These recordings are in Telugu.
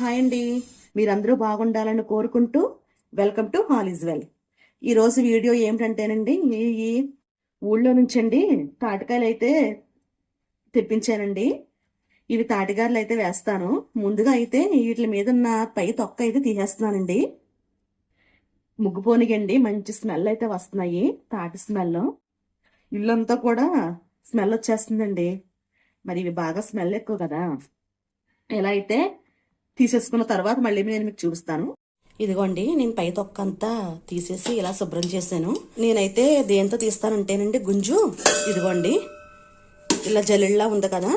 హాయ్ అండి. మీరందరూ బాగుండాలని కోరుకుంటూ welcome to hall is well. ఈరోజు వీడియో ఏమిటంటేనండి ఈ ఈ ఊళ్ళో నుంచండి తాటికాయలు అయితే తెప్పించానండి. ఇవి తాటిగారులు అయితే వేస్తాను. ముందుగా అయితే వీటి మీద ఉన్న పై తొక్క అయితే తీసేస్తున్నానండి. ముగ్గుపోనిగండి మంచి స్మెల్ అయితే వస్తున్నాయి తాటి స్మెల్. ఇల్లంతా కూడా స్మెల్ వచ్చేస్తుందండి. మరి ఇవి బాగా స్మెల్ ఎక్కువ కదా. ఎలా అయితే తీసేసుకున్న తర్వాత మళ్ళీ నేను మీకు చూపిస్తాను. ఇదిగోండి నేను పై తొక్కంతా తీసేసి ఇలా శుభ్రం చేశాను. నేనైతే దేంతో తీస్తానంటేనండి గుంజు. ఇదిగోండి ఇలా జల్లిళ్ళా ఉంది కదా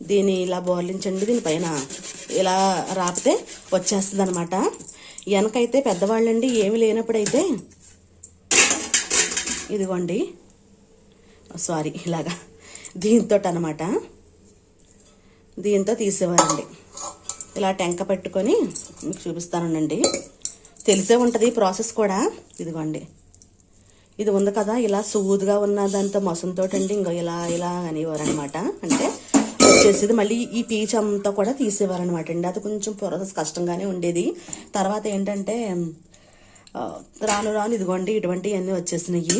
దీన్ని ఇలా బోర్లించండి దీనిపైన ఇలా రాపితే వచ్చేస్తుంది అనమాట వెనకైతే పెద్దవాళ్ళండి ఏమి లేనప్పుడైతే ఇదిగోండి సారీ ఇలాగా దీంతో అనమాట దీంతో తీసేవారండి. ఇలా టెంక పెట్టుకొని మీకు చూపిస్తానండి. తెలిసే ఉంటుంది ప్రాసెస్ కూడా. ఇదిగోండి. ఇది ఉంది కదా ఇలా సూదుగా ఉన్న దాంతో మసంతో అండి ఇంకా ఇలా ఇలా అనేవారు అనమాట అంటే వచ్చేసేది మళ్ళీ ఈ పీచ్ అంతా కూడా తీసేవారనమాట అండి. అది కొంచెం ప్రాసెస్ కష్టంగానే ఉండేది. తర్వాత ఏంటంటే రాను రాను ఇదిగోండి ఇటువంటివన్నీ వచ్చేసినాయి.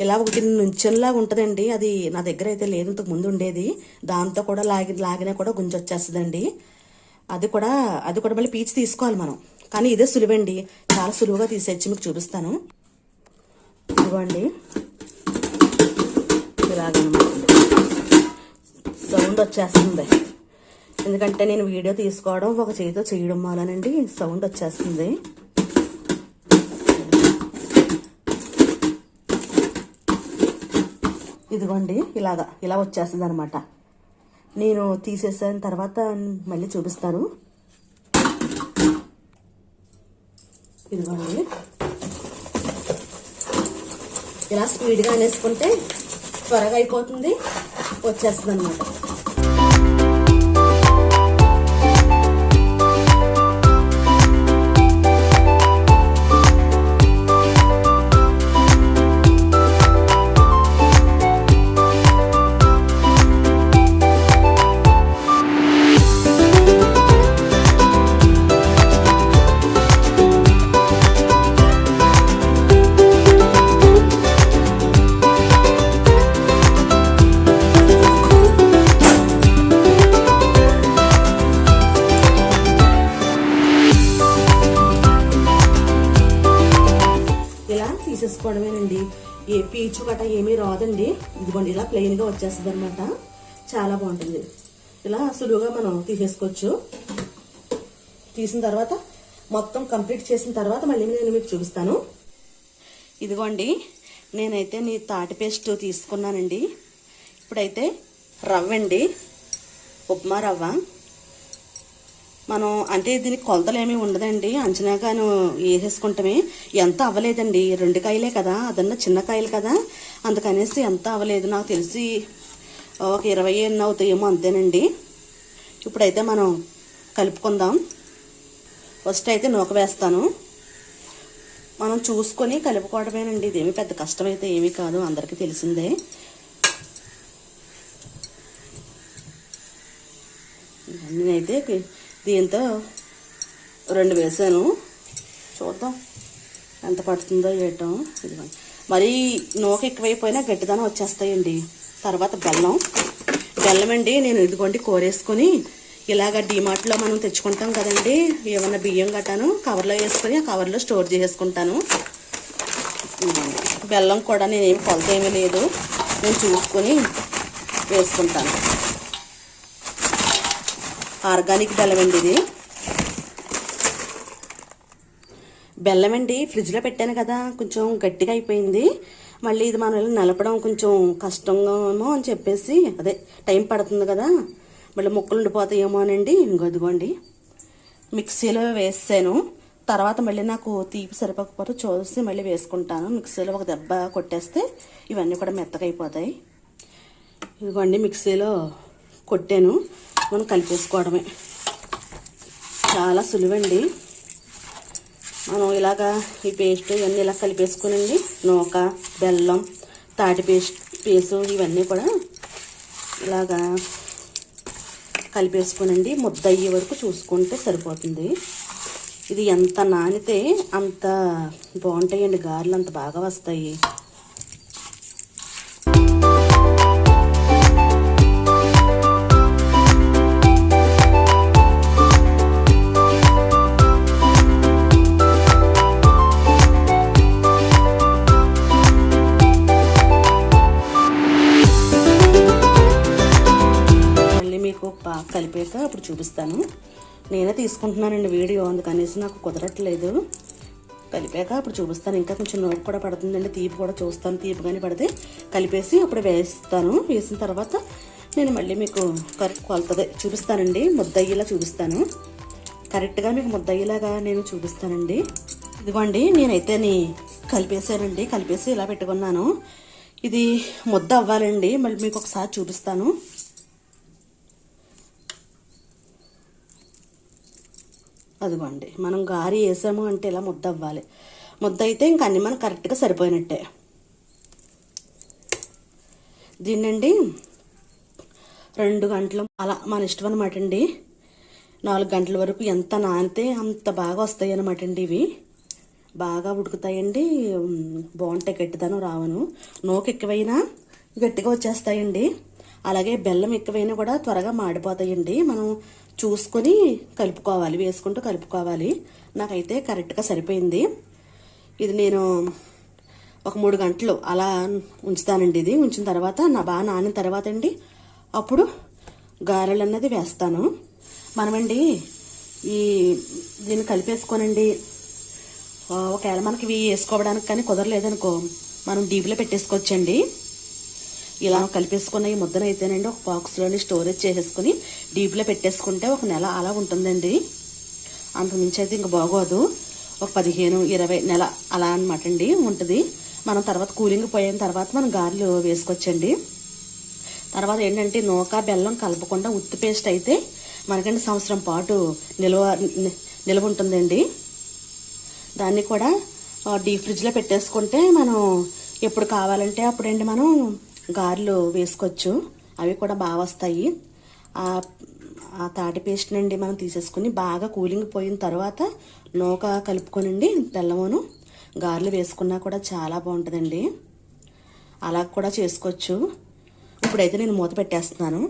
ఇలా ఒకటి నుంచెల్లాగా ఉంటుందండి. అది నా దగ్గర అయితే లేదు ఇంతకు ముందు ఉండేది. దాంతో కూడా లాగి లాగినా కూడా గుంజ వచ్చేస్తుందండి అది కూడా అది కూడా మళ్ళీ పీచు తీసుకోవాలి మనం. కానీ ఇదే సులువండి. చాలా సులువుగా తీసేచ్చి మీకు చూపిస్తాను. ఇదిగోండి. ఇలాగనమాట. సౌండ్ వచ్చేస్తుంది. ఎందుకంటే నేను వీడియో తీసుకోవడం ఒక చేతితో చేయడం వలనండి సౌండ్ వచ్చేస్తుంది. ఇదిగోండి ఇలాగా ఇలా వచ్చేస్తుంది అనమాట నేను తీసేసిన తర్వాత మళ్ళీ చూపిస్తాను ఇదిగోండి. ఇలా స్పీడ్గా అనేసుకుంటే త్వరగా అయిపోతుంది వచ్చేస్తుంది అనమాట పీచు గట ఏమీ రాదండి. ఇదిగోండి ఇలా ప్లెయిన్గా వచ్చేస్తుంది అనమాట చాలా బాగుంటుంది. ఇలా సులువుగా మనం తీసేసుకోవచ్చు. తీసిన తర్వాత మొత్తం కంప్లీట్ చేసిన తర్వాత మళ్ళీ నేను మీకు చూపిస్తాను. ఇదిగోండి నేనైతే నీ తాటి పేస్ట్ తీసుకున్నానండి. ఇప్పుడైతే రవ్వ అండి ఉప్మా రవ్వ. మనం అంటే దీనికి కొలతలు ఏమీ ఉండదండి అంచనాగాను వేసేసుకుంటమే ఎంత అవ్వలేదండి. రెండు కాయలే కదా. అదన్నా చిన్న కాయలు కదా. అందుకనేసి ఎంత అవ్వలేదు. నాకు తెలిసి ఒక ఇరవై ఎన్ని అవుతాయేమో అంతేనండి. ఇప్పుడైతే మనం కలుపుకుందాం. ఫస్ట్ అయితే నూక వేస్తాను. మనం చూసుకొని కలుపుకోవడమేనండి. ఇదేమి పెద్ద కష్టమైతే ఏమీ కాదు. అందరికీ తెలిసిందే. నేనైతే దీంతో రెండు వేసాను. చూద్దాం ఎంత పడుతుందో వేయటం ఇదిగోండి. మరీ నూక ఎక్కువైపోయినా గట్టిదనం వచ్చేస్తాయండి. తర్వాత బెల్లం. బెల్లం అండి నేను ఇదిగోండి కోరేసుకొని ఇలాగ డిమార్ట్లో మనం తెచ్చుకుంటాం కదండి. ఏమన్నా బియ్యం గట్టాను కవర్లో వేసుకొని ఆ కవర్లో స్టోర్ చేసుకుంటాను బెల్లం కూడా నేను ఏమి కొలత ఏమీ లేదు. నేను చూసుకొని వేసుకుంటాను. ఆర్గానిక్ బెల్లం అండి ఇది. బెల్లం అండి ఫ్రిడ్జ్లో పెట్టాను కదా కొంచెం గట్టిగా అయిపోయింది. మళ్ళీ ఇది మనం నలపడం కొంచెం కష్టంగా ఏమో అని చెప్పేసి అదే టైం పడుతుంది కదా మళ్ళీ ముక్కలు ఉండిపోతాయేమో అనండి. ఇంకొదిగోండి మిక్సీలో వేసాను. తర్వాత మళ్ళీ నాకు తీపి సరిపోకపోతే చూసి మళ్ళీ వేసుకుంటాను. మిక్సీలో ఒక దెబ్బ కొట్టేస్తే ఇవన్నీ కూడా మెత్తగా అయిపోతాయి. ఇదిగోండి మిక్సీలో కొట్టాను. మనం కలిపేసుకోవడమే. చాలా సులువండి. మనం ఇలాగా ఈ పేస్ట్ ఇవన్నీ ఇలా కలిపేసుకునండి. నూక బెల్లం తాటి పేస్ట్ పేసు ఇవన్నీ కూడా ఇలాగా కలిపేసుకోనండి. ముద్ద అయ్యే వరకు చూసుకుంటే సరిపోతుంది. ఇది ఎంత నానితే అంత బాగుంటాయండి. గారెలు అంత బాగా వస్తాయి. అప్పుడు చూపిస్తాను. నేనే తీసుకుంటున్నానండి వీడియో అందుకనేసి నాకు కుదరట్లేదు. కలిపాక అప్పుడు చూపిస్తాను. ఇంకా కొంచెం నోట్ కూడా పడుతుందండి. తీపి కూడా చూస్తాను. తీపి కానీ పడితే కలిపేసి అప్పుడు వేస్తాను. వేసిన తర్వాత నేను మళ్ళీ మీకు కరెక్ట్ కొలతది చూపిస్తానండి. ముద్దయ్యేలా చూపిస్తాను. కరెక్ట్గా మీకు ముద్దయ్యేలాగా నేను చూపిస్తానండి. ఇదిగోండి నేనైతే నీ కలిపేసానండి కలిపేసి ఇలా పెట్టుకున్నాను. ఇది ముద్ద అవ్వాలండి. మళ్ళీ మీకు ఒకసారి చూపిస్తాను. అదిగోండి మనం గారి వేసాము అంటే ఇలా ముద్ద అవ్వాలి ముద్ద అయితే ఇంక అన్ని మనం కరెక్ట్గా సరిపోయినట్టే. దీన్నండి రెండు గంటలు అలా మన ఇష్టం అనమాట అండి నాలుగు గంటల వరకు ఎంత నానితే అంత బాగా వస్తాయి అనమాట అండి ఇవి. బాగా ఉడుకుతాయండి. బాగుంటాయి గట్టిదనం రావను. నోకు ఎక్కువైనా గట్టిగా వచ్చేస్తాయండి. అలాగే బెల్లం ఎక్కువైనా కూడా త్వరగా మాడిపోతాయండి. మనం చూసుకొని కలుపుకోవాలి వేసుకుంటూ కలుపుకోవాలి. నాకైతే కరెక్ట్గా సరిపోయింది. ఇది నేను ఒక మూడు గంటలు అలా ఉంచుతానండి ఇది. ఉంచిన తర్వాత నా బాగా నానిన తర్వాత అండి అప్పుడు గారెలు అన్నది వేస్తాను. మనమండి ఈ దీన్ని కలిపేసుకోనండి. ఒకవేళ మనకి ఇవి వేసుకోవడానికి కానీ కుదరలేదనుకో మనం డీప్లో పెట్టేసుకోవచ్చండి. ఇలా కలిపేసుకున్న ఈ ముద్దను అయితేనండి ఒక బాక్స్లోని స్టోరేజ్ చేసేసుకుని డీప్లో పెట్టేసుకుంటే ఒక నెల అలా ఉంటుందండి. అంతకుమించి అయితే ఇంకా బాగోదు. ఒక పదిహేను ఇరవై నెల అలా అనమాట అండి ఉంటుంది. మనం తర్వాత కూలింగ్ పోయిన తర్వాత మనం గారెలు వేసుకోవచ్చండి. తర్వాత ఏంటంటే నూక బెల్లం కలపకుండా ఉత్తి పేస్ట్ అయితే మనకంటే సంవత్సరం పాటు నిల్వ ని- నిల్వ ఉంటుందండి. దాన్ని కూడా డీప్ ఫ్రిడ్జ్లో పెట్టేసుకుంటే మనం ఎప్పుడు కావాలంటే అప్పుడండి మనం గారెలు వేసుకోవచ్చు. అవి కూడా బాగా వస్తాయి. ఆ తాటి పేస్ట్ నుండి మనం తీసేసుకుని బాగా కూలింగ్ పోయిన తర్వాత నూక కలుపుకొనండి తెల్లమోను గారెలు వేసుకున్నా కూడా చాలా బాగుంటుందండి. అలా కూడా చేసుకోవచ్చు. ఇప్పుడైతే నేను మూత పెట్టేస్తున్నాను.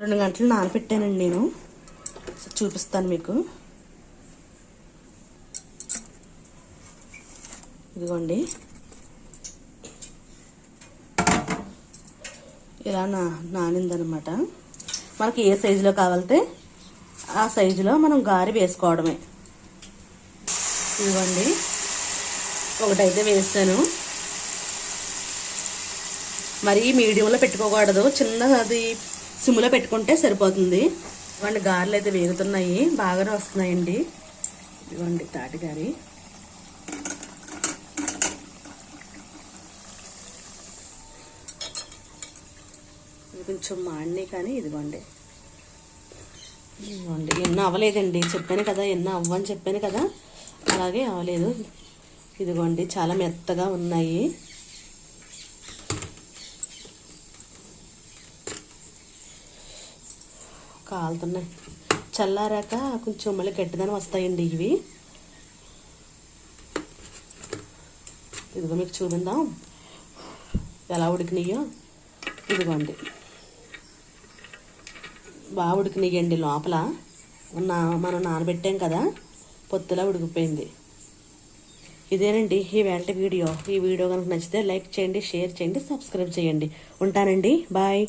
రెండు గంటలు నానపెట్టానండి నేను. చూపిస్తాను మీకు. ఇదిగోండి. ఇలా నా నానిందనమాట. మనకి ఏ సైజులో కావాలితే ఆ సైజులో మనం గారి వేసుకోవడమే. ఇవ్వండి. ఒకటైతే వేసాను. మరీ మీడియంలో పెట్టుకోకూడదు. చిన్నది సిమ్లో పెట్టుకుంటే సరిపోతుంది. ఇవ్వండి గారెలు అయితే వేగుతున్నాయి. బాగానే వస్తున్నాయండి. ఇవ్వండి తాటిగారి. ఇది కొంచెం మాడినాయి కానీ ఇదిగోండి. ఇదిగోండి ఎన్నో అవ్వలేదండి. చెప్పాను కదా ఎన్నో అవ్వని చెప్పాను కదా. అలాగే అవ్వలేదు. ఇదిగోండి చాలా మెత్తగా ఉన్నాయి. కాలుతున్నాయి. చల్లారాక కొంచెం మళ్ళీ గట్టిదనం వస్తాయండి ఇవి. ఇదిగో మీకు చూపిందాం. ఎలా ఉడికినాయో. ఇదిగోండి. బాగా ఉడికినాయండి లోపల ఉన్న మనం నానబెట్టాం కదా పొత్తులా ఉడికిపోయింది. ఇదేనండి ఈ వేళ వీడియో. ఈ వీడియో కనుక నచ్చితే లైక్ చేయండి షేర్ చేయండి సబ్స్క్రైబ్ చేయండి. ఉంటానండి. బాయ్.